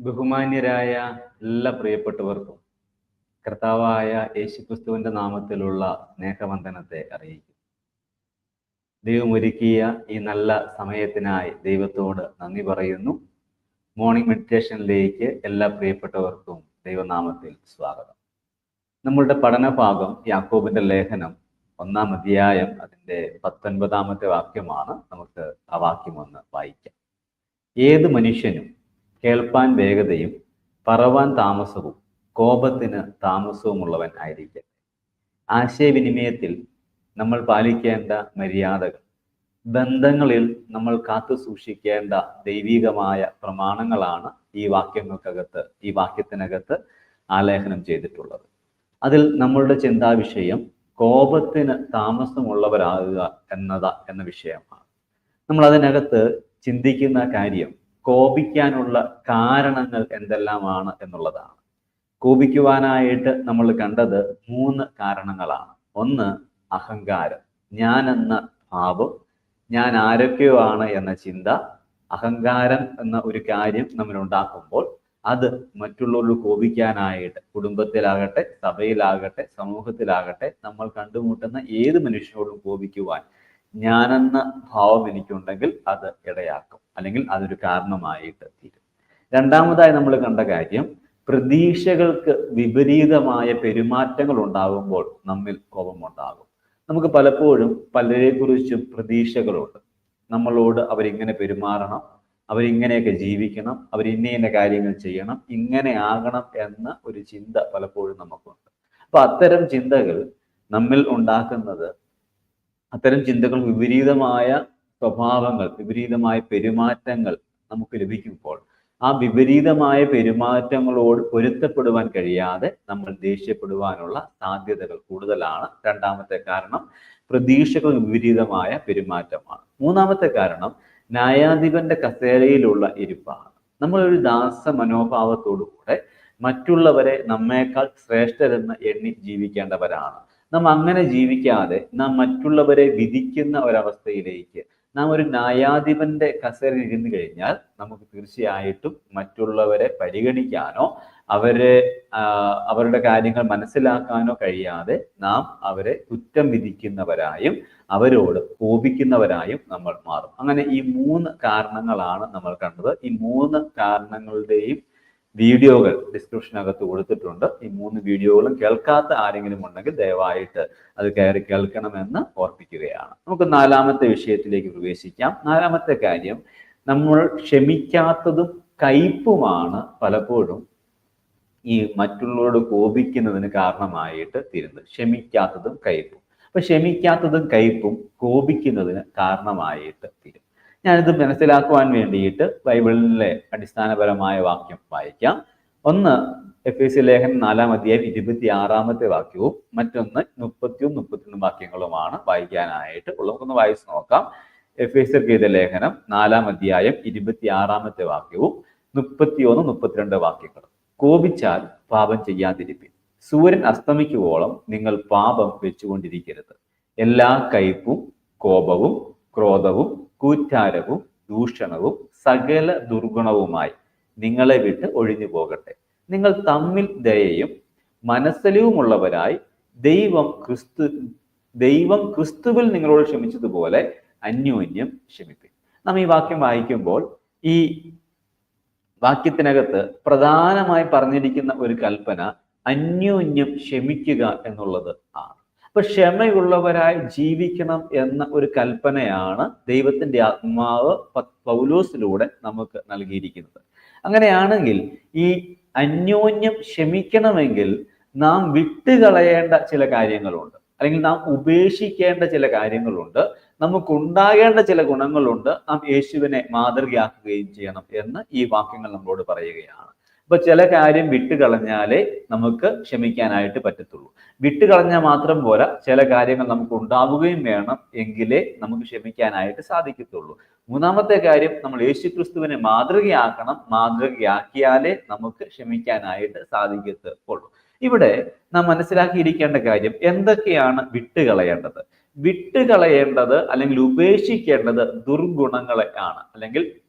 ബഹുമാന്യരായ എല്ലാ പ്രിയപ്പെട്ടവർക്കും കർത്താവായ യേശുക്രിസ്തുവിന്റെ നാമത്തിലുള്ള സ്നേഹവന്ദനത്തെ അറിയിക്കും. ദൈവം ഒരുക്കിയ ഈ നല്ല സമയത്തിനായി ദൈവത്തോട് നന്ദി പറയുന്നു. മോർണിംഗ് മെഡിറ്റേഷനിലേക്ക് എല്ലാ പ്രിയപ്പെട്ടവർക്കും ദൈവനാമത്തിൽ സ്വാഗതം. നമ്മളുടെ പഠനഭാഗം യാക്കോബിന്റെ ലേഖനം ഒന്നാം അധ്യായം അതിന്റെ പത്തൊൻപതാമത്തെ വാക്യമാണ്. നമുക്ക് ആ വാക്യം ഒന്ന് വായിക്കാം. ഏത് മനുഷ്യനും കേൾപ്പാൻ വേഗതയും പറവാൻ താമസവും കോപത്തിന് താമസവുമുള്ളവൻ ആയിരിക്കട്ടെ. ആശയവിനിമയത്തിൽ നമ്മൾ പാലിക്കേണ്ട മര്യാദകൾ ബന്ധങ്ങളിൽ നമ്മൾ കാത്തു സൂക്ഷിക്കേണ്ട ദൈവികമായ പ്രമാണങ്ങളാണ് ഈ വാക്യങ്ങൾക്കകത്ത് ഈ വാക്യത്തിനകത്ത് ആലേഖനം ചെയ്തിട്ടുള്ളത്. അതിൽ നമ്മളുടെ ചിന്താവിഷയം കോപത്തിന് താമസമുള്ളവരാകുക എന്നത എന്ന വിഷയമാണ്. നമ്മൾ അതിനകത്ത് ചിന്തിക്കുന്ന കാര്യം കോപിക്കാനുള്ള കാരണങ്ങൾ എന്തെല്ലാമാണ് എന്നുള്ളതാണ്. കോപിക്കുവാനായിട്ട് നമ്മൾ കണ്ടത് മൂന്ന് കാരണങ്ങളാണ്. ഒന്ന് അഹങ്കാരം. ഞാൻ എന്ന ഭാവം ഞാൻ ആരൊക്കെയോ ആണ് എന്ന ചിന്ത അഹങ്കാരം എന്ന ഒരു കാര്യം നമ്മൾ ഉണ്ടാക്കുമ്പോൾ അത് മറ്റുള്ളവരോട് കോപിക്കാനായിട്ട് കുടുംബത്തിലാകട്ടെ സഭയിലാകട്ടെ സമൂഹത്തിലാകട്ടെ നമ്മൾ കണ്ടുമുട്ടുന്ന ഏത് മനുഷ്യരോടും കോപിക്കുവാൻ ഞാനെന്ന ഭാവം എനിക്കുണ്ടെങ്കിൽ അത് ഇടയാക്കും. അല്ലെങ്കിൽ അതൊരു കാരണമായിട്ട് തീരും. രണ്ടാമതായി നമ്മൾ കണ്ട കാര്യം പ്രതീക്ഷകൾക്ക് വിപരീതമായ പെരുമാറ്റങ്ങൾ ഉണ്ടാകുമ്പോൾ നമ്മിൽ കോപമുണ്ടാകും. നമുക്ക് പലപ്പോഴും പലരെക്കുറിച്ചും പ്രതീക്ഷകളുണ്ട്. നമ്മളോട് അവരിങ്ങനെ പെരുമാറണം അവരിങ്ങനെയൊക്കെ ജീവിക്കണം അവർ ഇന്ന ഇന്ന കാര്യങ്ങൾ ചെയ്യണം ഇങ്ങനെ ആകണം എന്ന ഒരു ചിന്ത പലപ്പോഴും നമുക്കുണ്ട്. അപ്പൊ അത്തരം ചിന്തകൾ നമ്മിൽ ഉണ്ടാക്കുന്നത് അത്തരം ചിന്തകൾ വിപരീതമായ സ്വഭാവങ്ങൾ വിപരീതമായ പെരുമാറ്റങ്ങൾ നമുക്ക് ലഭിക്കുമ്പോൾ ആ വിപരീതമായ പെരുമാറ്റങ്ങളോട് പൊരുത്തപ്പെടുവാൻ കഴിയാതെ നമ്മൾ ദേഷ്യപ്പെടുവാനുള്ള സാധ്യതകൾ കൂടുതലാണ്. രണ്ടാമത്തെ കാരണം പ്രതീക്ഷകൾ വിപരീതമായ പെരുമാറ്റമാണ്. മൂന്നാമത്തെ കാരണം ന്യായാധിപന്റെ കസേരയിലുള്ള ഇരിപ്പാണ്. നമ്മൾ ഒരു ദാസ മനോഭാവത്തോടുകൂടെ മറ്റുള്ളവരെ നമ്മേക്കാൾ ശ്രേഷ്ഠരെന്ന് എണ്ണി ജീവിക്കേണ്ടവരാണ്. നാം അങ്ങനെ ജീവിക്കാതെ നാം മറ്റുള്ളവരെ വിധിക്കുന്ന ഒരവസ്ഥയിലേക്ക് നാം ഒരു ന്യായാധിപന്റെ കസേരയിൽ ഇരുന്ന് കഴിഞ്ഞാൽ നമുക്ക് തീർച്ചയായിട്ടും മറ്റുള്ളവരെ പരിഗണിക്കാനോ അവരെ അവരുടെ കാര്യങ്ങൾ മനസ്സിലാക്കാനോ കഴിയാതെ നാം അവരെ കുറ്റം വിധിക്കുന്നവരായും അവരോട് കോപിക്കുന്നവരായും നമ്മൾ മാറും. അങ്ങനെ ഈ മൂന്ന് കാരണങ്ങളാണ് നമ്മൾ കണ്ടത്. ഈ മൂന്ന് കാരണങ്ങളുടെയും വീഡിയോകൾ ഡിസ്ക്രിപ്ഷനകത്ത് കൊടുത്തിട്ടുണ്ട്. ഈ മൂന്ന് വീഡിയോകളും കേൾക്കാത്ത ആരെങ്കിലും ഉണ്ടെങ്കിൽ ദയവായിട്ട് അത് കയറി കേൾക്കണമെന്ന് ഓർപ്പിക്കുകയാണ്. നമുക്ക് നാലാമത്തെ വിഷയത്തിലേക്ക് പ്രവേശിക്കാം. നാലാമത്തെ കാര്യം നമ്മൾ ക്ഷമിക്കാത്തതും കയ്പുമാണ് പലപ്പോഴും ഈ മറ്റുള്ളവരോട് കോപിക്കുന്നതിന് കാരണമായിട്ട് തീരുന്നത്. ക്ഷമിക്കാത്തതും കയ്പും. അപ്പൊ ക്ഷമിക്കാത്തതും കയ്പും കോപിക്കുന്നതിന് കാരണമായിട്ട് തീരും. ഞാനിത് മനസ്സിലാക്കുവാൻ വേണ്ടിയിട്ട് ബൈബിളിലെ അടിസ്ഥാനപരമായ വാക്യം വായിക്കാം. ഒന്ന് എഫ് എസ് ലേഖനം നാലാം അധ്യായം ഇരുപത്തി ആറാമത്തെ വാക്യവും മറ്റൊന്ന് മുപ്പത്തിയും മുപ്പത്തിയൊന്നും വാക്യങ്ങളുമാണ് വായിക്കാനായിട്ട് ഉള്ളവർക്കൊന്ന് വായിച്ചു നോക്കാം. എഫ് എസ് ഗീത ലേഖനം നാലാം അധ്യായം ഇരുപത്തി ആറാമത്തെ വാക്യവും മുപ്പത്തിയൊന്ന് മുപ്പത്തിരണ്ട് വാക്യങ്ങളും കോപിച്ചാൽ പാപം ചെയ്യാതിരിപ്പിൻ. സൂര്യൻ അസ്തമിക്കുവോളം നിങ്ങൾ പാപം വെച്ചുകൊണ്ടിരിക്കരുത്. എല്ലാ കയ്പും കോപവും ക്രോധവും കൂറ്റാരവും ദൂഷണവും സകല ദുർഗുണവുമായി നിങ്ങളെ വിട്ട് ഒഴിഞ്ഞു പോകട്ടെ. നിങ്ങൾ തമ്മിൽ ദയയും മനസ്സലിവുമുള്ളവരായി ദൈവം ക്രിസ്തു ദൈവം ക്രിസ്തുവിൽ നിങ്ങളോട് ക്ഷമിച്ചതുപോലെ അന്യോന്യം ക്ഷമിപ്പിൻ. നാം ഈ വാക്യം വായിക്കുമ്പോൾ ഈ വാക്യത്തിനകത്ത് പ്രധാനമായി പറഞ്ഞിരിക്കുന്ന ഒരു കൽപ്പന അന്യോന്യം ക്ഷമിക്കുക എന്നുള്ളത് ആണ്. അപ്പൊ ക്ഷമയുള്ളവരായി ജീവിക്കണം എന്ന ഒരു കൽപ്പനയാണ് ദൈവത്തിന്റെ ആത്മാവ് പൗലോസിലൂടെ നമുക്ക് നൽകിയിരിക്കുന്നത്. അങ്ങനെയാണെങ്കിൽ ഈ അന്യോന്യം ക്ഷമിക്കണമെങ്കിൽ നാം വിട്ടുകളയേണ്ട ചില കാര്യങ്ങളുണ്ട്. അല്ലെങ്കിൽ നാം ഉപേക്ഷിക്കേണ്ട ചില കാര്യങ്ങളുണ്ട്. നമുക്കുണ്ടാകേണ്ട ചില ഗുണങ്ങളുണ്ട്. നാം യേശുവിനെ മാതൃകയാക്കുകയും ചെയ്യണം എന്ന് ഈ വാക്യങ്ങൾ നമ്മളോട് പറയുകയാണ്. അപ്പൊ ചില കാര്യം വിട്ടുകളഞ്ഞാലേ നമുക്ക് ക്ഷമിക്കാനായിട്ട് പറ്റത്തുള്ളൂ. വിട്ടുകളഞ്ഞാൽ മാത്രം പോരാ ചില കാര്യങ്ങൾ നമുക്ക് ഉണ്ടാവുകയും വേണം എങ്കിലേ നമുക്ക് ക്ഷമിക്കാനായിട്ട് സാധിക്കത്തുള്ളൂ. മൂന്നാമത്തെ കാര്യം നമ്മൾ യേശുക്രിസ്തുവിനെ മാതൃകയാക്കണം. മാതൃകയാക്കിയാലേ നമുക്ക് ക്ഷമിക്കാനായിട്ട് സാധിക്കത്തുള്ളൂ. ഇവിടെ നാം മനസ്സിലാക്കിയിരിക്കേണ്ട കാര്യം എന്തൊക്കെയാണ് വിട്ടുകളയേണ്ടത് വിട്ടുകളയേണ്ടത് അല്ലെങ്കിൽ ഉപേക്ഷിക്കേണ്ടത് ദുർഗുണങ്ങളെ ആണ്. അല്ലെങ്കിൽ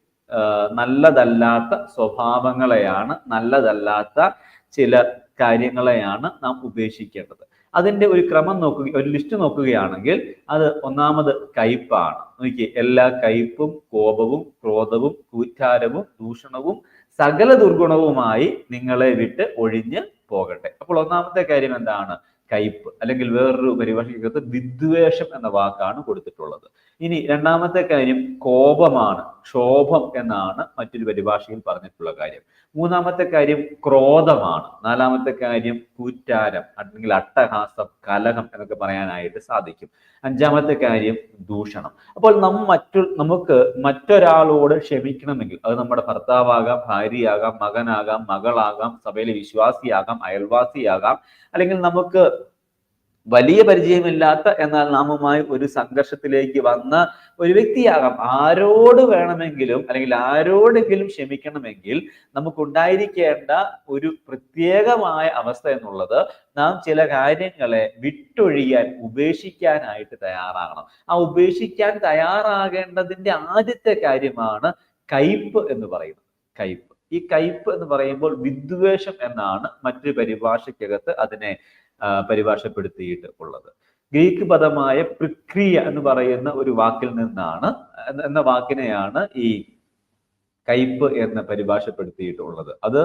നല്ലതല്ലാത്ത സ്വഭാവങ്ങളെയാണ് നല്ലതല്ലാത്ത ചില കാര്യങ്ങളെയാണ് നാം ഉപേക്ഷിക്കേണ്ടത്. അതിന്റെ ഒരു ക്രമം നോക്കുക ഒരു ലിസ്റ്റ് നോക്കുകയാണെങ്കിൽ അത് ഒന്നാമത് കയ്പാണ്. നോക്കി എല്ലാ കയ്പും കോപവും ക്രോധവും കൂറ്റാരവും ദൂഷണവും സകല ദുർഗുണവുമായി നിങ്ങളെ വിട്ട് ഒഴിഞ്ഞ് പോകട്ടെ. അപ്പോൾ ഒന്നാമത്തെ കാര്യം എന്താണ്? കയ്പ് അല്ലെങ്കിൽ വേറൊരു പരിഭാഷയ്ക്കകത്ത് വിദ്വേഷം എന്ന വാക്കാണ് കൊടുത്തിട്ടുള്ളത്. ഇനി രണ്ടാമത്തെ കാര്യം കോപമാണ്. ക്ഷോഭം എന്നാണ് മറ്റൊരു പരിഭാഷയിൽ പറഞ്ഞിട്ടുള്ള കാര്യം. മൂന്നാമത്തെ കാര്യം ക്രോധമാണ്. നാലാമത്തെ കാര്യം കൂറ്റാരം അല്ലെങ്കിൽ അട്ടഹാസം കലഹം എന്നൊക്കെ പറയാനായിട്ട് സാധിക്കും. അഞ്ചാമത്തെ കാര്യം ദൂഷണം. അപ്പോൾ നമ്മ മറ്റു നമുക്ക് മറ്റൊരാളോട് ക്ഷമിക്കണമെങ്കിൽ അത് നമ്മുടെ ഭർത്താവാകാം ഭാര്യയാകാം മകനാകാം മകളാകാം സഭയിലെ വിശ്വാസിയാകാം അയൽവാസിയാകാം അല്ലെങ്കിൽ നമുക്ക് വലിയ പരിചയമില്ലാത്ത എന്നാൽ നാമുമായി ഒരു സംഘർഷത്തിലേക്ക് വന്ന ഒരു വ്യക്തിയാകാം. ആരോട് വേണമെങ്കിലും അല്ലെങ്കിൽ ആരോടെങ്കിലും ക്ഷമിക്കണമെങ്കിൽ നമുക്കുണ്ടായിരിക്കേണ്ട ഒരു പ്രത്യേകമായ അവസ്ഥ എന്നുള്ളത് നാം ചില കാര്യങ്ങളെ വിട്ടൊഴിയാൻ ഉപേക്ഷിക്കാനായിട്ട് തയ്യാറാകണം. ആ ഉപേക്ഷിക്കാൻ തയ്യാറാകേണ്ടതിന്റെ ആദ്യത്തെ കാര്യമാണ് കയ്പ് എന്ന് പറയുന്നത്. കയ്പ്. ഈ കയ്പ് എന്ന് പറയുമ്പോൾ വിദ്വേഷം എന്നാണ് മറ്റൊരു പരിഭാഷയ്ക്കകത്ത് അതിനെ പരിഭാഷപ്പെടുത്തിയിട്ട് ഉള്ളത്. ഗ്രീക്ക് പദമായ പ്രക്രിയ എന്ന് പറയുന്ന ഒരു വാക്കിൽ നിന്നാണ് എന്ന വാക്കിനെയാണ് ഈ കയ്പ് എന്ന് പരിഭാഷപ്പെടുത്തിയിട്ടുള്ളത്. അത്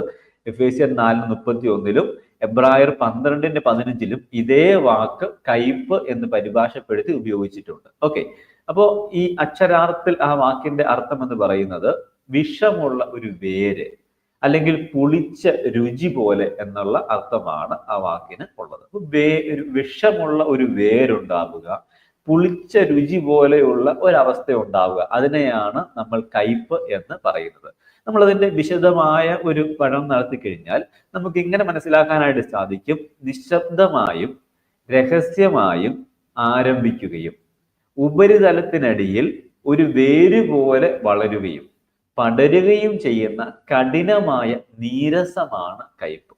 എഫ് എ സി നാലിന് മുപ്പത്തി ഒന്നിലും എബ്രായർ പന്ത്രണ്ടിന്റെ പതിനഞ്ചിലും ഇതേ വാക്ക് കയ്പ് എന്ന് പരിഭാഷപ്പെടുത്തി ഉപയോഗിച്ചിട്ടുണ്ട്. ഓക്കെ. അപ്പോ ഈ അക്ഷരാർത്ഥത്തിൽ ആ വാക്കിന്റെ അർത്ഥം എന്ന് പറയുന്നത് വിഷമുള്ള ഒരു വേര്. അല്ലെങ്കിൽ പുളിച്ച രുചി പോലെ എന്നുള്ള അർത്ഥമാണ് ആ വാക്കിന് ഉള്ളത്. വേ ഒരു വിഷമുള്ള ഒരു വേരുണ്ടാവുക പുളിച്ച രുചി പോലെയുള്ള ഒരവസ്ഥ ഉണ്ടാവുക അതിനെയാണ് നമ്മൾ കയ്പ് എന്ന് പറയുന്നത്. നമ്മൾ അതിന്റെ വിശദമായ ഒരു പഠനം നടത്തി കഴിഞ്ഞാൽ നമുക്ക് ഇങ്ങനെ മനസ്സിലാക്കാനായിട്ട് സാധിക്കും. നിശബ്ദമായും രഹസ്യമായും ആരംഭിക്കുകയും ഉപരിതലത്തിനടിയിൽ ഒരു വേര് പോലെ വളരുകയും പടരുകയും ചെയ്യുന്ന കഠിനമായ നീരസമാണ് കയ്പ്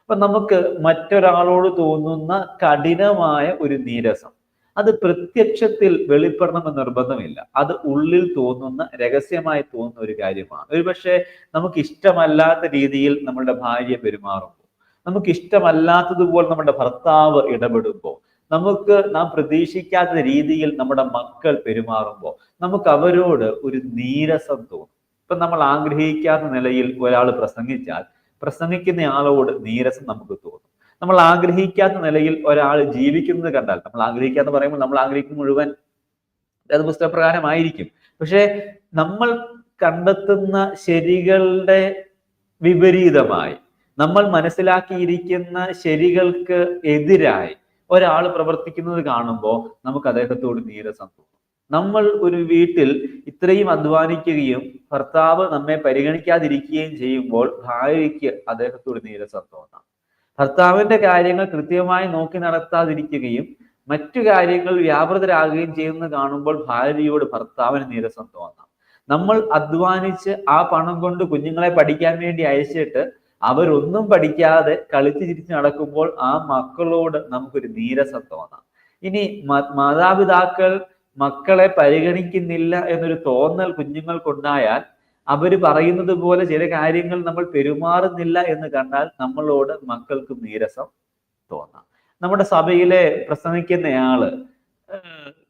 അപ്പൊ നമുക്ക് മറ്റൊരാളോട് തോന്നുന്ന കഠിനമായ ഒരു നീരസം അത് പ്രത്യക്ഷത്തിൽ വെളിപ്പെടണമെന്ന് നിർബന്ധമില്ല. അത് ഉള്ളിൽ തോന്നുന്ന രഹസ്യമായി തോന്നുന്ന ഒരു കാര്യമാണ്. ഒരുപക്ഷെ നമുക്ക് ഇഷ്ടമല്ലാത്ത രീതിയിൽ നമ്മളുടെ ഭാര്യ പെരുമാറുമ്പോൾ നമുക്ക് ഇഷ്ടമല്ലാത്തതുപോലെ നമ്മുടെ ഭർത്താവ് ഇടപെടുമ്പോൾ നമുക്ക് നാം പ്രതീക്ഷിക്കാത്ത രീതിയിൽ നമ്മുടെ മക്കൾ പെരുമാറുമ്പോൾ നമുക്ക് അവരോട് ഒരു നീരസം തോന്നും. ഇപ്പൊ നമ്മൾ ആഗ്രഹിക്കാത്ത നിലയിൽ ഒരാൾ പ്രസംഗിച്ചാൽ പ്രസംഗിക്കുന്ന ആളോട് നീരസം നമുക്ക് തോന്നും. നമ്മൾ ആഗ്രഹിക്കാത്ത നിലയിൽ ഒരാൾ ജീവിക്കുന്നത് കണ്ടാൽ നമ്മൾ ആഗ്രഹിക്കാന്ന് പറയുമ്പോൾ നമ്മൾ ആഗ്രഹിക്കുന്ന മുഴുവൻ അത് പുസ്തകപ്രകാരമായിരിക്കും. പക്ഷേ നമ്മൾ കണ്ടെത്തുന്ന ശരികളുടെ വിപരീതമായി നമ്മൾ മനസ്സിലാക്കിയിരിക്കുന്ന ശരികൾക്ക് എതിരായി ഒരാൾ പ്രവർത്തിക്കുന്നത് കാണുമ്പോൾ നമുക്ക് അദ്ദേഹത്തോട് നീരസം തോന്നും. നമ്മൾ ഒരു വീട്ടിൽ ഇത്രയും അധ്വാനിക്കുകയും ഭർത്താവ് നമ്മെ പരിഗണിക്കാതിരിക്കുകയും ചെയ്യുമ്പോൾ ഭാര്യയ്ക്ക് അദ്ദേഹത്തോട് നീരസം തോന്നാം ഭർത്താവിന്റെ കാര്യങ്ങൾ കൃത്യമായി നോക്കി നടത്താതിരിക്കുകയും മറ്റു കാര്യങ്ങൾ വ്യാപൃതരാകുകയും ചെയ്യുന്നത് കാണുമ്പോൾ ഭാര്യയോട് ഭർത്താവിന് നീരസം തോന്നാം നമ്മൾ അധ്വാനിച്ച് ആ പണം കൊണ്ട് കുഞ്ഞുങ്ങളെ പഠിക്കാൻ വേണ്ടി അയച്ചിട്ട് അവരൊന്നും പഠിക്കാതെ കളിച്ച് ചിരിച്ച് നടക്കുമ്പോൾ ആ മക്കളോട് നമുക്കൊരു നീരസം തോന്നാം ഇനി മാതാപിതാക്കൾ മക്കളെ പരിഗണിക്കുന്നില്ല എന്നൊരു തോന്നൽ കുഞ്ഞുങ്ങൾക്കുണ്ടായാൽ അവർ പറയുന്നത് പോലെ ചില കാര്യങ്ങൾ നമ്മൾ പെരുമാറുന്നില്ല എന്ന് കണ്ടാൽ നമ്മളോട് മക്കൾക്ക് നീരസം തോന്നാം. നമ്മുടെ സഭയിലെ പ്രസംഗിക്കുന്നയാൾ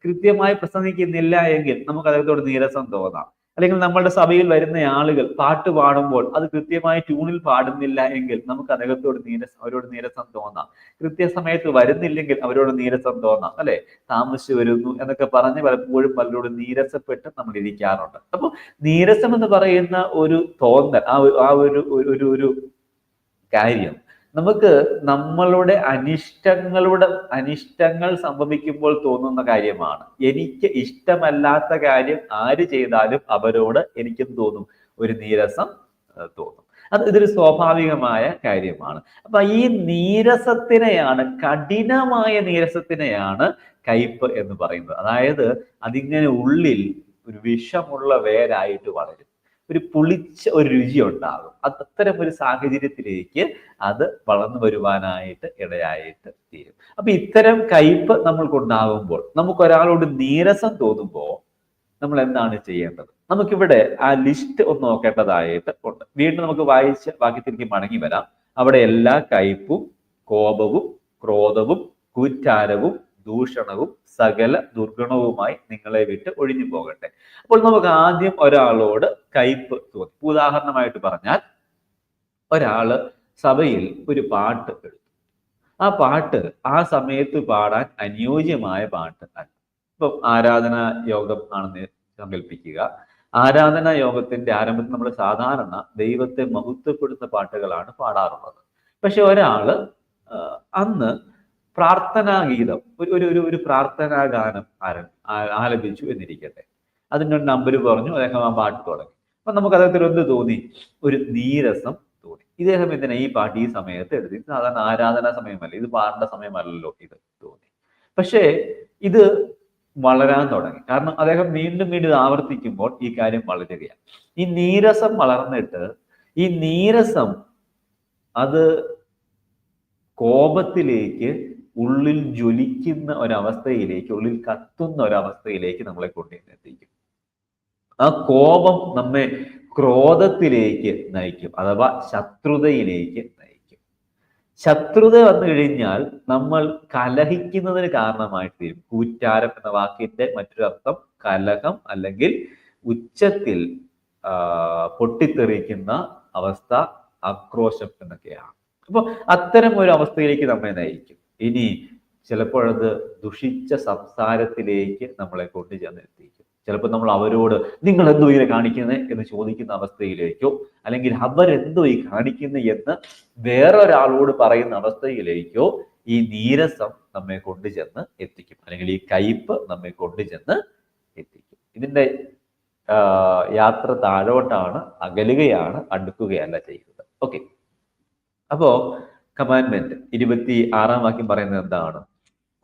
കൃത്യമായി പ്രസംഗിക്കുന്നില്ല എങ്കിൽ നമുക്ക് അദ്ദേഹത്തോട് നീരസം തോന്നാം. അല്ലെങ്കിൽ നമ്മളുടെ സഭയിൽ വരുന്ന ആളുകൾ പാട്ട് പാടുമ്പോൾ അത് കൃത്യമായി ട്യൂണിൽ പാടുന്നില്ല എങ്കിൽ നമുക്ക് അദ്ദേഹത്തോട് നീരസം അവരോട് നീരസം തോന്നാം. കൃത്യസമയത്ത് വരുന്നില്ലെങ്കിൽ അവരോട് നീരസം തോന്നാം അല്ലെ? താമസിച്ചു വരുന്നു എന്നൊക്കെ പറഞ്ഞ് പലപ്പോഴും പലരോട് നീരസപ്പെട്ട് നമ്മൾ ഇരിക്കാറുണ്ട്. അപ്പോൾ നീരസം എന്ന് പറയുന്ന ഒരു തോന്നൽ ആ ഒരു ഒരു ഒരു കാര്യം നമുക്ക് നമ്മളുടെ അനിഷ്ടങ്ങളുടെ അനിഷ്ടങ്ങൾ സംഭവിക്കുമ്പോൾ തോന്നുന്ന കാര്യമാണ്. എനിക്ക് ഇഷ്ടമല്ലാത്ത കാര്യം ആര് ചെയ്താലും അവരോട് എനിക്കും തോന്നും. ഒരു നീരസം തോന്നും. അത് ഇതൊരു സ്വാഭാവികമായ കാര്യമാണ്. അപ്പൊ ഈ നീരസത്തിനെയാണ് കഠിനമായ നീരസത്തിനെയാണ് കയ്പ് എന്ന് പറയുന്നത്. അതായത് അതിങ്ങനെ ഉള്ളിൽ ഒരു വിഷമുള്ള വേരായിട്ട് വളരും. ഒരു പുളിച്ച ഒരു രുചി ഉണ്ടാകും. അത്തരം ഒരു സാഹചര്യത്തിലേക്ക് അത് വളർന്നു വരുവാനായിട്ട് ഇടയായിട്ട് തീരും. അപ്പൊ ഇത്തരം കയ്പ് നമ്മൾക്കുണ്ടാകുമ്പോൾ നമുക്ക് ഒരാളോട് നീരസം തോന്നുമ്പോൾ നമ്മൾ എന്താണ് ചെയ്യേണ്ടത്? നമുക്കിവിടെ ആ ലിസ്റ്റ് ഒന്ന് നോക്കേണ്ടതായിട്ട് ഉണ്ട്. വീണ്ടും നമുക്ക് വായിച്ച് വാക്യത്തിലേക്ക് മടങ്ങി വരാം. അവിടെ എല്ലാ കയ്പും കോപവും ക്രോധവും കൂറ്റാരവും ദൂഷണവും സകല ദുർഗുണവുമായി നിങ്ങളെ വിട്ട് ഒഴിഞ്ഞു പോകട്ടെ. അപ്പോൾ നമുക്ക് ആദ്യം ഒരാളോട് കയ്പ് തോന്നി ഉദാഹരണമായിട്ട് പറഞ്ഞാൽ ഒരാൾ സഭയിൽ ഒരു പാട്ട് എടുത്തു ആ പാട്ട് ആ സമയത്ത് പാടാൻ അനുയോജ്യമായ പാട്ട് അല്ല. ഇപ്പം ആരാധന യോഗം ആണെന്ന് സങ്കല്പിക്കുക ആരാധന യോഗത്തിന്റെ ആരംഭത്തിൽ നമ്മൾ സാധാരണ ദൈവത്തെ മഹത്വപ്പെടുത്തുന്ന പാട്ടുകളാണ് പാടാറുള്ളത്. പക്ഷെ ഒരാൾ അന്ന് പ്രാർത്ഥനാ ഗീതം ഒരു ഒരു ഒരു പ്രാർത്ഥനാ ഗാനം ആലപിച്ചു എന്നിരിക്കട്ടെ. അതിന്റെ ഒരു നമ്പർ പറഞ്ഞു അദ്ദേഹം ആ പാട്ട് തുടങ്ങി. അപ്പൊ നമുക്ക് അദ്ദേഹത്തിൽ എന്ത് തോന്നി ഒരു നീരസം തോന്നി. ഇദ്ദേഹം എന്തിനാ ഈ പാട്ട് ഈ സമയത്ത് എഴുതി? സാധാരണ ആരാധനാ സമയമല്ല ഇത് പാടേണ്ട സമയമല്ലല്ലോ ഇത് തോന്നി. പക്ഷേ ഇത് വളരാൻ തുടങ്ങി. കാരണം അദ്ദേഹം വീണ്ടും വീണ്ടും ആവർത്തിക്കുമ്പോൾ ഈ കാര്യം വളരുകയാണ്. ഈ നീരസം വളർന്നിട്ട് ഈ നീരസം അത് കോപത്തിലേക്ക് ഉള്ളിൽ ജ്വലിക്കുന്ന ഒരവസ്ഥയിലേക്ക് ഉള്ളിൽ കത്തുന്ന ഒരവസ്ഥയിലേക്ക് നമ്മളെ കൊണ്ടുവന്നെത്തിക്കും. ആ കോപം നമ്മെ ക്രോധത്തിലേക്ക് നയിക്കും അഥവാ ശത്രുതയിലേക്ക് നയിക്കും. ശത്രുത വന്നു കഴിഞ്ഞാൽ നമ്മൾ കലഹിക്കുന്നതിന് കാരണമായിട്ട് തീരും. കൂറ്റാരം എന്ന വാക്കിന്റെ മറ്റൊരു അർത്ഥം കലഹം അല്ലെങ്കിൽ ഉച്ചത്തിൽ പൊട്ടിത്തെറിക്കുന്ന അവസ്ഥ ആക്രോശം എന്നൊക്കെയാണ്. അപ്പൊ അത്തരം ഒരു അവസ്ഥയിലേക്ക് നമ്മെ നയിക്കും. ഇനി ചിലപ്പോഴത് ദുഷിച്ച സംസാരത്തിലേക്ക് നമ്മളെ കൊണ്ടു ചെന്നെത്തിക്കും. ചിലപ്പോൾ നമ്മൾ അവരോട് നിങ്ങൾ എന്തോ ഇങ്ങനെ കാണിക്കുന്നത് എന്ന് ചോദിക്കുന്ന അവസ്ഥയിലേക്കോ അല്ലെങ്കിൽ അവരെന്തോ ഈ കാണിക്കുന്നത് എന്ന് വേറൊരാളോട് പറയുന്ന അവസ്ഥയിലേക്കോ ഈ നീരസം നമ്മെ കൊണ്ടുചെന്ന് എത്തിക്കും. അല്ലെങ്കിൽ ഈ കയ്പ് നമ്മെ കൊണ്ടുചെന്ന് എത്തിക്കും. ഇതിന്റെ യാത്ര താഴോട്ടാണ് അകലുകയാണ് അടുക്കുകയല്ല ചെയ്യുന്നത്. ഓക്കെ. അപ്പോ കമാൻമെന്റ് ഇരുപത്തി ആറാം വാക്യം പറയുന്നത് എന്താണ്?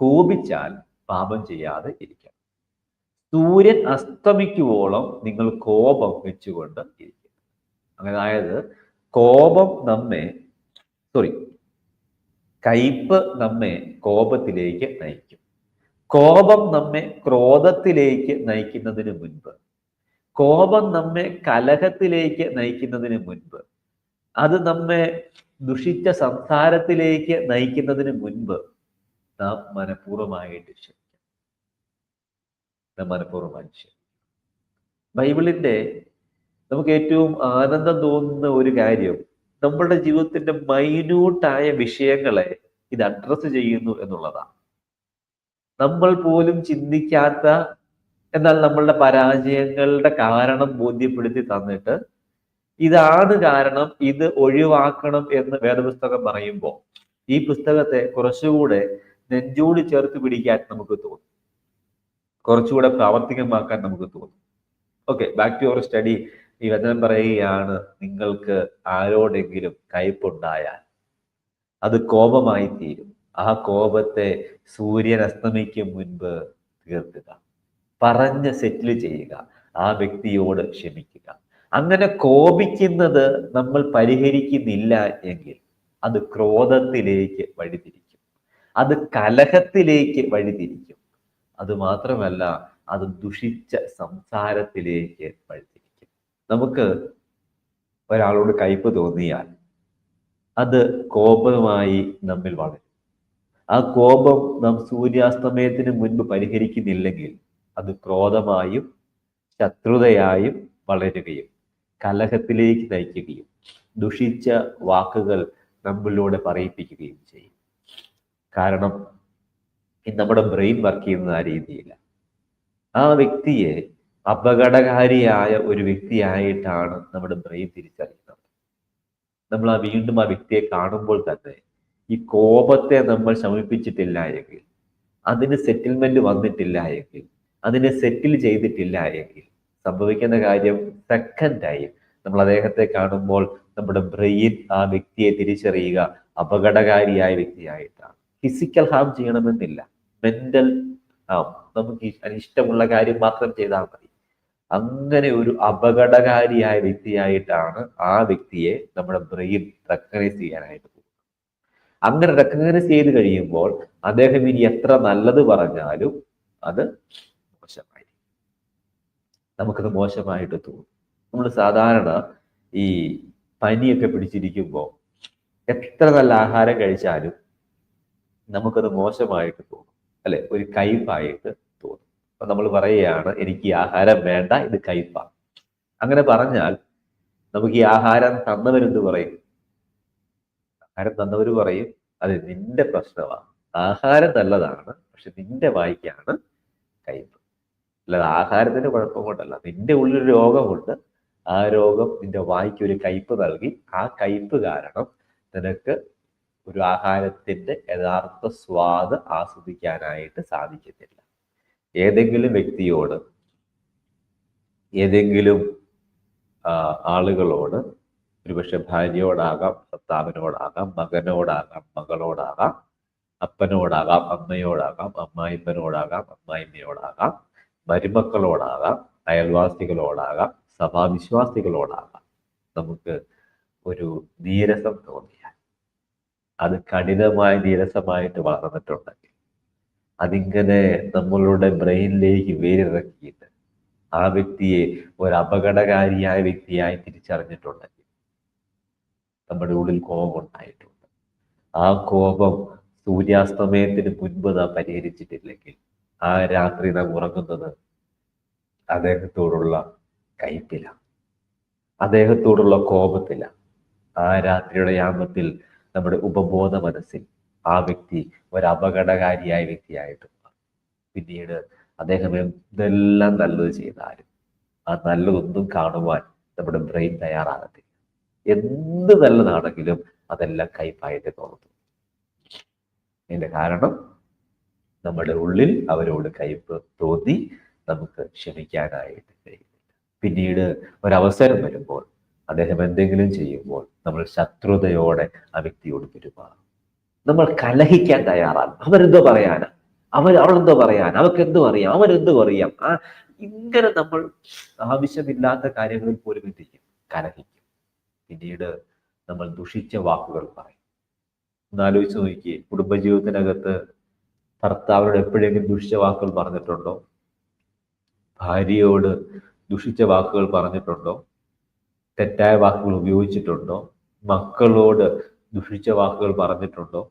കോപിച്ചാൽ പാപം ചെയ്യാതെ ഇരിക്കണം സൂര്യൻ അസ്തമിക്കുവോളം നിങ്ങൾ കോപം വെച്ചുകൊണ്ട് ഇരിക്കും. അതായത് കോപം നമ്മെ സോറി കയ്പ് നമ്മെ കോപത്തിലേക്ക് നയിക്കും. കോപം നമ്മെ ക്രോധത്തിലേക്ക് നയിക്കുന്നതിന് മുൻപ് കോപം നമ്മെ കലഹത്തിലേക്ക് നയിക്കുന്നതിന് മുൻപ് അത് നമ്മെ ദുഷിച്ച സംസാരത്തിലേക്ക് നയിക്കുന്നതിന് മുൻപ് നാം മനഃപൂർവമായിട്ട് ക്ഷമിക്കണം നാം മനഃപൂർവമായി ക്ഷമിക്കണം ബൈബിളിന്റെ നമുക്ക് ഏറ്റവും ആനന്ദം തോന്നുന്ന ഒരു കാര്യം നമ്മളുടെ ജീവിതത്തിന്റെ മൈന്യൂട്ടായ വിഷയങ്ങളെ ഇത് അഡ്രസ്സ് ചെയ്യുന്നു എന്നുള്ളതാണ്. നമ്മൾ പോലും ചിന്തിക്കാത്ത എന്നാൽ നമ്മളുടെ പരാജയങ്ങളുടെ കാരണം ബോധ്യപ്പെടുത്തി തന്നിട്ട് ഇതാണ് കാരണം ഇത് ഒഴിവാക്കണം എന്ന് വേദപുസ്തകം പറയുമ്പോൾ ഈ പുസ്തകത്തെ കുറച്ചുകൂടെ നെഞ്ചോട് ചേർത്ത് പിടിക്കാൻ നമുക്ക് തോന്നും. കുറച്ചുകൂടെ പ്രാവർത്തികമാക്കാൻ നമുക്ക് തോന്നും. Okay back to your study ഈ വചനം പറയുകയാണ് നിങ്ങൾക്ക് ആരോടെങ്കിലും കയ്പുണ്ടായാൽ അത് കോപമായി തീരും. ആ കോപത്തെ സൂര്യൻ അസ്തമിക്കും മുൻപ് തീർക്കുക. പറഞ്ഞ് സെറ്റിൽ ചെയ്യുക. ആ വ്യക്തിയോട് ക്ഷമിക്കുക. അങ്ങനെ കോപിക്കുന്നത് നമ്മൾ പരിഹരിക്കുന്നില്ല എങ്കിൽ അത് ക്രോധത്തിലേക്ക് വഴിതിരിക്കും. അത് കലഹത്തിലേക്ക് വഴിതിരിക്കും. അത് മാത്രമല്ല അത് ദുഷിച്ച സംസാരത്തിലേക്ക് വഴിതിരിക്കും. നമുക്ക് ഒരാളോട് കയ്പ് തോന്നിയാൽ അത് കോപമായി നമ്മിൽ വളരും. ആ കോപം നാം സൂര്യാസ്തമയത്തിന് മുൻപ് പരിഹരിക്കുന്നില്ലെങ്കിൽ അത് ക്രോധമായും ശത്രുതയായും വളരുകയും കലഹത്തിലേക്ക് നയിക്കുകയും ദുഷിച്ച വാക്കുകൾ നമ്മളിലൂടെ പറയിപ്പിക്കുകയും ചെയ്യും. കാരണം നമ്മുടെ ബ്രെയിൻ വർക്ക് ചെയ്യുന്ന ആ രീതിയില്ല. ആ വ്യക്തിയെ അപകടകാരിയായ ഒരു വ്യക്തിയായിട്ടാണ് നമ്മുടെ ബ്രെയിൻ തിരിച്ചറിയുന്നത്. നമ്മൾ ആ വീണ്ടും ആ വ്യക്തിയെ കാണുമ്പോൾ തന്നെ ഈ കോപത്തെ നമ്മൾ ശമിപ്പിച്ചിട്ടില്ല എങ്കിൽ അതിന് സെറ്റിൽമെന്റ് വന്നിട്ടില്ല എങ്കിൽ അതിനെ സെറ്റിൽ ചെയ്തിട്ടില്ല എങ്കിൽ സംഭവിക്കുന്ന കാര്യം സെക്കൻഡായി നമ്മൾ അദ്ദേഹത്തെ കാണുമ്പോൾ നമ്മുടെ ബ്രെയിൻ ആ വ്യക്തിയെ തിരിച്ചറിയുക അപകടകാരിയായ വ്യക്തിയായിട്ടാണ്. ഫിസിക്കൽ ഹാം ചെയ്യണമെന്നില്ല. മെന്റൽ ഹാം നമുക്ക് അനിഷ്ടമുള്ള കാര്യം മാത്രം ചെയ്താൽ മതി. അങ്ങനെ ഒരു അപകടകാരിയായ വ്യക്തിയായിട്ടാണ് ആ വ്യക്തിയെ നമ്മുടെ ബ്രെയിൻ റെക്കഗ്നൈസ് ചെയ്യാനായിട്ട് പോകുന്നത്. അങ്ങനെ റെക്കഗ്നൈസ് ചെയ്ത് കഴിയുമ്പോൾ അദ്ദേഹം ഇനി എത്ര നല്ലത് പറഞ്ഞാലും അത് നമുക്കത് മോശമായിട്ട് തോന്നും. നമ്മൾ സാധാരണ ഈ പനിയൊക്കെ പിടിച്ചിരിക്കുമ്പോൾ എത്ര നല്ല ആഹാരം കഴിച്ചാലും നമുക്കത് മോശമായിട്ട് തോന്നും. അല്ലെ? ഒരു കയ്പായിട്ട് തോന്നും. അപ്പൊ നമ്മൾ പറയുകയാണ് എനിക്ക് ഈ ആഹാരം വേണ്ട ഇത് കയ്പാണ് അങ്ങനെ പറഞ്ഞാൽ നമുക്ക് ഈ ആഹാരം തന്നവരെന്ത് പറയും? ആഹാരം തന്നവർ പറയും അത് നിന്റെ പ്രശ്നമാണ് ആഹാരം നല്ലതാണ് പക്ഷെ നിന്റെ വായിക്കാണ് കയ്പ്. അല്ലാതെ ആഹാരത്തിന്റെ കുഴപ്പം കൊണ്ടല്ല. നിന്റെ ഉള്ളിൽ രോഗമുണ്ട്. ആ രോഗം നിന്റെ വായിക്ക് ഒരു കയ്പ് നൽകി. ആ കയ്പ് കാരണം നിനക്ക് ഒരു ആഹാരത്തിന്റെ യഥാർത്ഥ സ്വാദ് ആസ്വദിക്കാനായിട്ട് സാധിക്കുന്നില്ല. ഏതെങ്കിലും വ്യക്തിയോട് ഏതെങ്കിലും ആളുകളോട് ഒരുപക്ഷെ ഭാര്യയോടാകാം ഭർത്താവിനോടാകാം മകനോടാകാം മകളോടാകാം അപ്പനോടാകാം അമ്മയോടാകാം അമ്മായിപ്പനോടാകാം അമ്മായിമ്മയോടാകാം മരുമക്കളോടാകാം അയൽവാസികളോടാകാം സഭാവിശ്വാസികളോടാകാം നമുക്ക് ഒരു നീരസം തോന്നിയാൽ അത് കഠിനമായ നീരസമായിട്ട് വളർന്നിട്ടുണ്ടെങ്കിൽ അതിങ്ങനെ നമ്മളുടെ ബ്രെയിനിലേക്ക് വേരിറക്കിയിട്ട് ആ വ്യക്തിയെ ഒരു അപകടകാരിയായ വ്യക്തിയായി തിരിച്ചറിഞ്ഞിട്ടുണ്ടെങ്കിൽ നമ്മുടെ ഉള്ളിൽ കോപം ഉണ്ടായിട്ടുണ്ട്. ആ കോപം സൂര്യാസ്തമയത്തിന് മുൻപ് നാം പരിഹരിച്ചിട്ടില്ലെങ്കിൽ ആ രാത്രി നാം ഉറങ്ങുന്നത് അദ്ദേഹത്തോടുള്ള കയ്പില അദ്ദേഹത്തോടുള്ള കോപത്തില ആ രാത്രിയുടെ യാമത്തിൽ നമ്മുടെ ഉപബോധ മനസ്സിൽ ആ വ്യക്തി ഒരു അപകടകാരിയായ വ്യക്തിയായിട്ട് പിന്നീട് അദ്ദേഹം എന്തെല്ലാം നല്ലത് ചെയ്താലും ആ നല്ലതൊന്നും കാണുവാൻ നമ്മുടെ ബ്രെയിൻ തയ്യാറാകത്തില്ല. എന്ത് നല്ലതാണെങ്കിലും അതെല്ലാം കയ്പായിട്ട് തോന്നുന്നു അതിന്റെ കാരണം നമ്മുടെ ഉള്ളിൽ അവരോട് കയ്പ് തോന്നി നമുക്ക് ക്ഷമിക്കാനായിട്ട് കഴിയുന്നില്ല പിന്നീട് ഒരവസരം വരുമ്പോൾ അദ്ദേഹം എന്തെങ്കിലും ചെയ്യുമ്പോൾ നമ്മൾ ശത്രുതയോടെ ആ വ്യക്തിയോട് പെരുമാറും. നമ്മൾ കലഹിക്കാൻ തയ്യാറാണ്. അവരെന്തോ പറയാനാ? അവർ അവളെന്തോ പറയാൻ അവർക്ക് എന്തോ അറിയാം? അവരെന്തോ അറിയാം? ആ ഇങ്ങനെ നമ്മൾ ആവശ്യമില്ലാത്ത കാര്യങ്ങളിൽ പോലും എത്തിക്കും. കലഹിക്കും. പിന്നീട് നമ്മൾ ദുഷിച്ച വാക്കുകൾ പറയും. ഒന്ന് ആലോചിച്ച് നോക്കിയേ. കുടുംബജീവിതത്തിനകത്ത് ഭർത്താവിനോട് എപ്പോഴെങ്കിലും ദുഷിച്ച വാക്കുകൾ പറഞ്ഞിട്ടുണ്ടോ? ഭാര്യയോട് ദുഷിച്ച വാക്കുകൾ പറഞ്ഞിട്ടുണ്ടോ? തെറ്റായ വാക്കുകൾ ഉപയോഗിച്ചിട്ടുണ്ടോ? മക്കളോട് ദുഷിച്ച വാക്കുകൾ പറഞ്ഞിട്ടുണ്ടോ?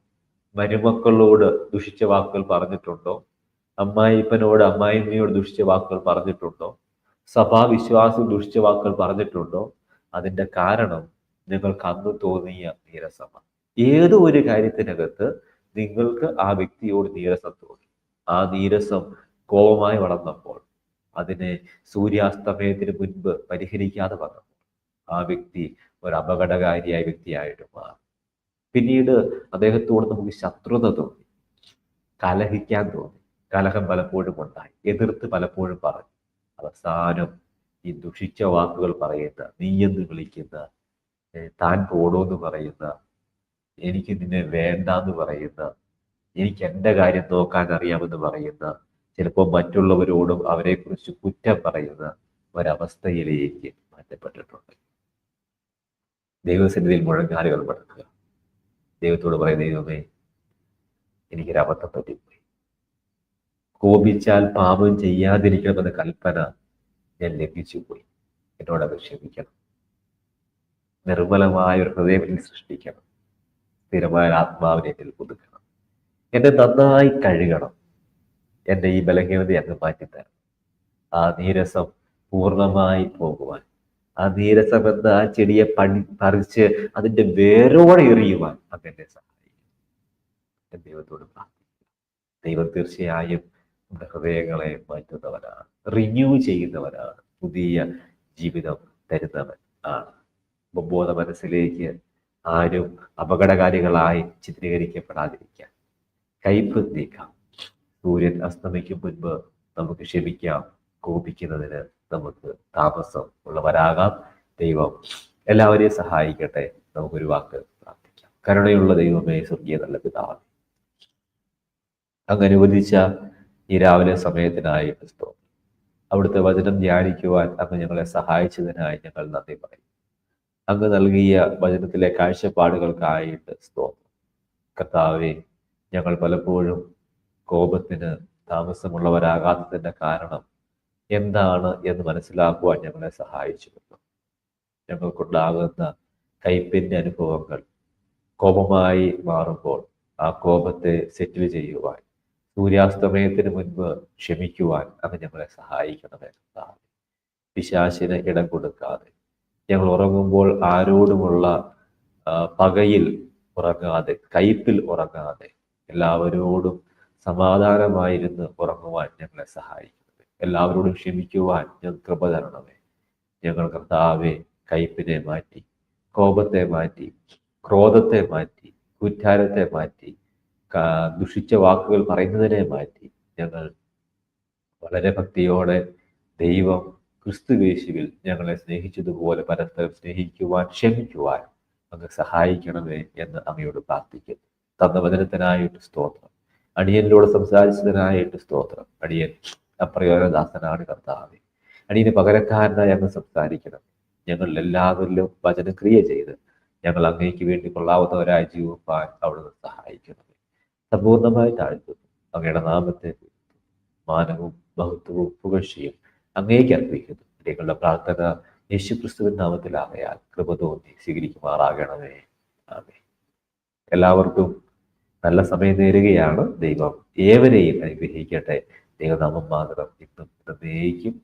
മരുമക്കളോട് ദുഷിച്ച വാക്കുകൾ പറഞ്ഞിട്ടുണ്ടോ? അമ്മായിപ്പനോട് അമ്മായിമ്മയോട് ദുഷിച്ച വാക്കുകൾ പറഞ്ഞിട്ടുണ്ടോ? സഭാവിശ്വാസം ദുഷിച്ച വാക്കുകൾ പറഞ്ഞിട്ടുണ്ടോ? അതിന്റെ കാരണം നിങ്ങൾക്ക് അന്ന് തോന്നിയ നീരസമാണ്. ഏതോ ഒരു കാര്യത്തിനകത്ത് നിങ്ങൾക്ക് ആ വ്യക്തിയോട് നീരസം തോന്നി. ആ നീരസം കോപമായി വളർന്നപ്പോൾ അതിനെ സൂര്യാസ്തമയത്തിന് മുൻപ് പരിഹരിക്കാതെ വന്നപ്പോൾ ആ വ്യക്തി ഒരു അപകടകാരിയായ വ്യക്തിയായിട്ട് മാറി. പിന്നീട് അദ്ദേഹത്തോട് നമുക്ക് ശത്രുത തോന്നി. കലഹിക്കാൻ തോന്നി. കലഹം പലപ്പോഴും ഉണ്ടായി. എതിർത്ത് പലപ്പോഴും പറഞ്ഞു. അവസാനം ഈ ദുഷിച്ച വാക്കുകൾ പറയുന്ന നീ എന്ന് വിളിക്കുന്ന താൻ പോടോ എന്ന് പറയുന്ന എനിക്ക് നിന്നെ വേണ്ട എന്ന് പറയുന്ന എനിക്ക് എന്റെ കാര്യം നോക്കാൻ അറിയാമെന്ന് പറയുന്ന ചിലപ്പോൾ മറ്റുള്ളവരോടും അവരെക്കുറിച്ച് കുറ്റം പറയുന്ന ഒരവസ്ഥയിലേക്ക് മാറ്റപ്പെട്ടിട്ടുണ്ട്. ദൈവസന്നിധിയിൽ മുഴങ്ങാലുകൾ മടക്കുക. ദൈവത്തോട് പറയുന്ന ദൈവമേ എനിക്കൊരബദ്ധം പറ്റിപ്പോയി കോപിച്ചാൽ പാപം ചെയ്യാതിരിക്കണമെന്ന കൽപ്പന ഞാൻ ലഭിച്ചു പോയി. എന്നോട് അത് ക്ഷമിക്കണം. നിർമ്മലമായ ഒരു ഹൃദയം സൃഷ്ടിക്കണം. സ്ഥിരമായ ആത്മാവിനെ എന്നിൽ പുതുക്കണം. എന്നെ നന്നായി കഴുകണം. എന്റെ ഈ ബലഹീനത അങ്ങ് മാറ്റിത്തരണം. ആ നീരസം പൂർണമായി പോകുവാൻ ആ നീരസം എന്ന ആ ചെടിയെ പണി പറിച്ച് അതിന്റെ വേരോടെ എറിയുവാൻ അതെന്നെ സഹായിക്കും. ദൈവത്തോട് പ്രാർത്ഥിക്കുക. ദൈവം തീർച്ചയായും നമ്മുടെ ഹൃദയങ്ങളെ മാറ്റുന്നവനാണ്. റിന്യൂ ചെയ്യുന്നവനാണ്. പുതിയ ജീവിതം തരുന്നവൻ ആണ്. ബോധ മനസ്സിലേക്ക് ആരും അപകടകാരികളായി ചിത്രീകരിക്കപ്പെടാതിരിക്കാൻ കയ്പ് നീക്കാം. സൂര്യൻ അസ്തമിക്കും മുൻപ് നമുക്ക് ക്ഷമിക്കാം. കോപിക്കുന്നതിന് നമുക്ക് താമസം ഉള്ളവരാകാം. ദൈവം എല്ലാവരെയും സഹായിക്കട്ടെ. നമുക്കൊരു വാക്ക് പ്രാർത്ഥിക്കാം. കരുണയുള്ള ദൈവമേ സ്വർഗീയ നല്ല പിതാവ്. അങ്ങ് അനുവദിച്ച ഈ രാവിലെ സമയത്തിനായി ക്രിസ്തു അവിടുത്തെ വചനം ധ്യാനിക്കുവാൻ അങ്ങ് ഞങ്ങളെ സഹായിച്ചതിനായി ഞങ്ങൾ നന്ദി പറയും. അങ്ങ് നൽകിയ വചനത്തിലെ കാഴ്ചപ്പാടുകൾക്കായിട്ട് സ്തോത്രം. കർത്താവെ ഞങ്ങൾ പലപ്പോഴും കോപത്തിന് താമസമുള്ളവരാകാത്തതിന്റെ കാരണം എന്താണ് എന്ന് മനസ്സിലാക്കുവാൻ ഞങ്ങളെ സഹായിച്ചിരുന്നു ഞങ്ങൾക്കുണ്ടാകുന്ന കയ്പിന്റെ അനുഭവങ്ങൾ കോപമായി മാറുമ്പോൾ ആ കോപത്തെ സെറ്റിൽ ചെയ്യുവാൻ സൂര്യാസ്തമയത്തിന് മുൻപ് ക്ഷമിക്കുവാൻ അത് ഞങ്ങളെ സഹായിക്കണമേ പിശാശിന് ഇടം കൊടുക്കാതെ ഞങ്ങൾ ഉറങ്ങുമ്പോൾ ആരോടുമുള്ള പകയിൽ ഉറങ്ങാതെ കയ്പിൽ ഉറങ്ങാതെ എല്ലാവരോടും സമാധാനമായിരുന്ന് ഉറങ്ങുവാൻ ഞങ്ങളെ സഹായിക്കുന്നത്. എല്ലാവരോടും ക്ഷമിക്കുവാൻ ഞങ്ങൾ കൃപ തരണമേ. ഞങ്ങൾ കർത്താവെ കയ്പിനെ മാറ്റി കോപത്തെ മാറ്റി ക്രോധത്തെ മാറ്റി കുറ്റാരത്തെ മാറ്റി ദുഷിച്ച വാക്കുകൾ പറയുന്നതിനെ മാറ്റി ഞങ്ങൾ വളരെ ഭക്തിയോടെ ദൈവം ക്രിസ്തു യേശുവിൽ ഞങ്ങളെ സ്നേഹിച്ചതുപോലെ പരസ്പരം സ്നേഹിക്കുവാൻ ക്ഷമിക്കുവാൻ അങ്ങ് സഹായിക്കണമേ എന്ന് അങ്ങയോട് പ്രാർത്ഥിക്കുന്നു തന്ന വചനത്തിനായിട്ട് സ്തോത്രം. അടിയനിലൂടെ സംസാരിച്ചതിനായിട്ട് സ്തോത്രം. അടിയൻ അപ്രയോജനദാസനാണ് കർത്താവെ. അടിയന് പകരക്കാരനായി അങ്ങ് സംസാരിക്കണം. ഞങ്ങൾ എല്ലാവരിലും വചനക്രിയ ചെയ്ത് ഞങ്ങൾ അങ്ങേക്ക് വേണ്ടി കൊള്ളാവുന്നവരായി ജീവിപ്പാൻ അവിടുന്ന് സഹായിക്കണം സമ്പൂർണമായി താഴ്ത്തുന്നു. അങ്ങയുടെ നാമത്തെ മാനവും മഹത്വവും പുകഴ്ചയും അങ്ങേക്ക് അർപ്പിക്കുന്നു. ഞങ്ങളുടെ പ്രാർത്ഥന യേശു ക്രിസ്തുവിൻ നാമത്തിലാകയാൽ കൃപ തോന്നി സ്വീകരിക്കുമാറാകണമേ. ആമേ എല്ലാവർക്കും നല്ല സമയം നേരുകയാണ്. ദൈവം ഏവരെയും അനുഗ്രഹിക്കട്ടെ. ദൈവനാമം മാത്രം ഇന്നും എന്നേക്കും